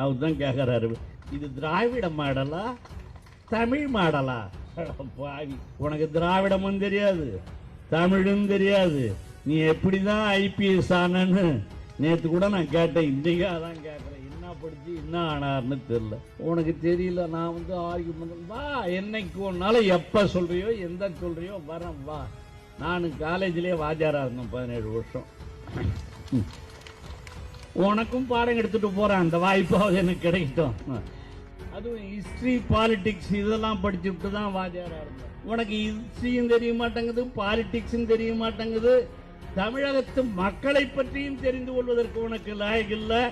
அவர் தான் கேட்குறாரு இது திராவிட மாடலா? தமிழ் மாடலா? பாவி உனக்கு திராவிடமும் தெரியாது தமிழும் தெரியாது. நீ எப்படி தான் ஐபிஎஸ் ஆனன்னு நேற்று கூட நான் கேட்டேன். இன்றைக்கி அதான் கேட்குறேன் என்ன படித்து என்ன ஆனார்னு தெரில உனக்கு தெரியல நான் வந்து ஆர்கியூமெண்ட் வா என்னைக்கு ஒன்னாலும் எப்போ சொல்கிறியோ எந்த சொல்கிறியோ வரேன் வா. நான் காலேஜ்லேயே வாஜாராக இருந்தேன் பதினேழு வருஷம். உனக்கும் பாடம் எடுத்துட்டு போறேன். அந்த வாய்ப்பாவது எனக்கு கிடைக்கட்டும். அதுவும் ஹிஸ்டரி பாலிடிக்ஸ் இதெல்லாம் படிச்சுட்டு தான் வாத்தியாரா இருந்தேன் உனக்கு ஹிஸ்டரியும் தெரிய மாட்டேங்குது பாலிடிக்ஸும் தெரிய மாட்டேங்குது. தமிழகத்து மக்களை பற்றியும் தெரிந்து கொள்வதற்கு உனக்கு லாயக்கில்லை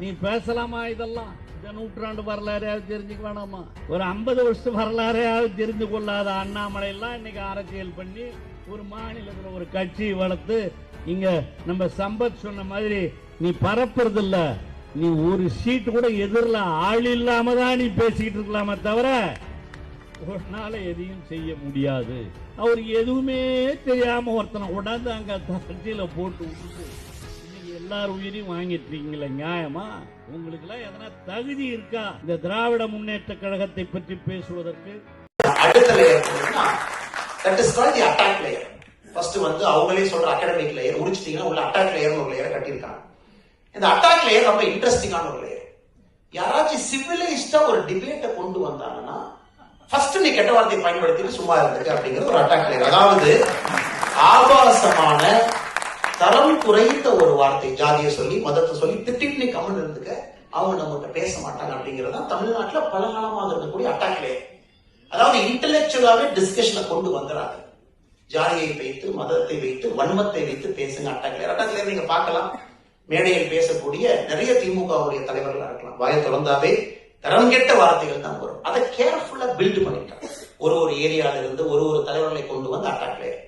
நீ பேசலாமா இதெல்லாம்? இந்த நூற்றாண்டு வரலாறையாவது தெரிஞ்சுக்க வேணாமா ஒரு ஐம்பது வருஷம் வரலாறையாவது தெரிந்து கொள்ளாத அண்ணாமலை எல்லாம் இன்னைக்கு அரசியல் பண்ணி ஒரு மாநிலத்தில் ஒரு கட்சி வளர்த்து இங்க நம்ம சம்பத் சொன்ன மாதிரி நீ பரப்புறது இல்ல நீ ஒரு சீட்டு கூட எதிரில் ஆள் இல்லாம தான் நீ பேசிக்கிட்டு இருக்கலாமே தவிர உன்னால எதையும் செய்ய முடியாது. அவருக்கு எதுவுமே தெரியாம ஒருத்தனை உடந்து அங்க தட்டியில போட்டு விட்டுட்டு எல்லார் உயிரையும் வாங்கிட்டு இருக்கீங்களே நியாயமா? உங்களுக்கு எல்லாம் எதனா தகுதி இருக்கா? இந்த திராவிட முன்னேற்ற கழகத்தை பற்றி பேசுவதற்கு? அடுத்த லேயர் அட்டாக் ஃபர்ஸ்ட் வந்து அவங்களே சொல்ற அகாடமிக் லேயர் முடிச்சிட்டீங்கன்னா உள்ள அட்டாக் லேயர் ஒரு லேயரை கட்டியிருக்காங்க. இந்த அட்டாக் லேயர் ரொம்ப இன்ட்ரெஸ்டிங்கான ஒரு லேயர் யாராச்சும் சிவிலைஸ்டா ஒரு டிபேட்டை கொண்டு வந்தாங்கன்னா ஃபர்ஸ்ட் நீ கெட்ட வார்த்தையை பயன்படுத்திட்டு சும்மா இருந்திருக்கு அப்படிங்கிறது ஒரு அட்டாக் லேயர் அதாவது குறைந்த ஒரு வார்த்தை ஜாதியை சொல்லி மதத்தை சொல்லி திட்டிட்டு நீ கம்மன் இருந்துக்க அவங்க நம்மகிட்ட பேச மாட்டாங்க அப்படிங்கிறது தமிழ்நாட்டுல பல காலமாக இருக்கக்கூடிய அட்டாக் அதாவது இன்டெலெக்சுவலாவே டிஸ்கஷனை கொண்டு வந்துறாங்க. ஜாதியை வைத்து மதத்தை வைத்து வன்மத்தை வைத்து பேசுங்க அட்டாக்லேயர் அட்டாக்லேயர் நீங்க பார்க்கலாம். மேடையில் பேசக்கூடிய நிறைய திமுகவுடைய தலைவர்களா இருக்கலாம். வாயை திறந்தாவே தரம் கெட்ட வார்த்தைகள் தான் வரும். அதை கேர்ஃபுல்லா பில்ட் பண்ணிட்டாங்க ஒரு ஒரு ஏரியால இருந்து ஒரு ஒரு தலைவர்களை கொண்டு வந்து அட்டாக்லேயர்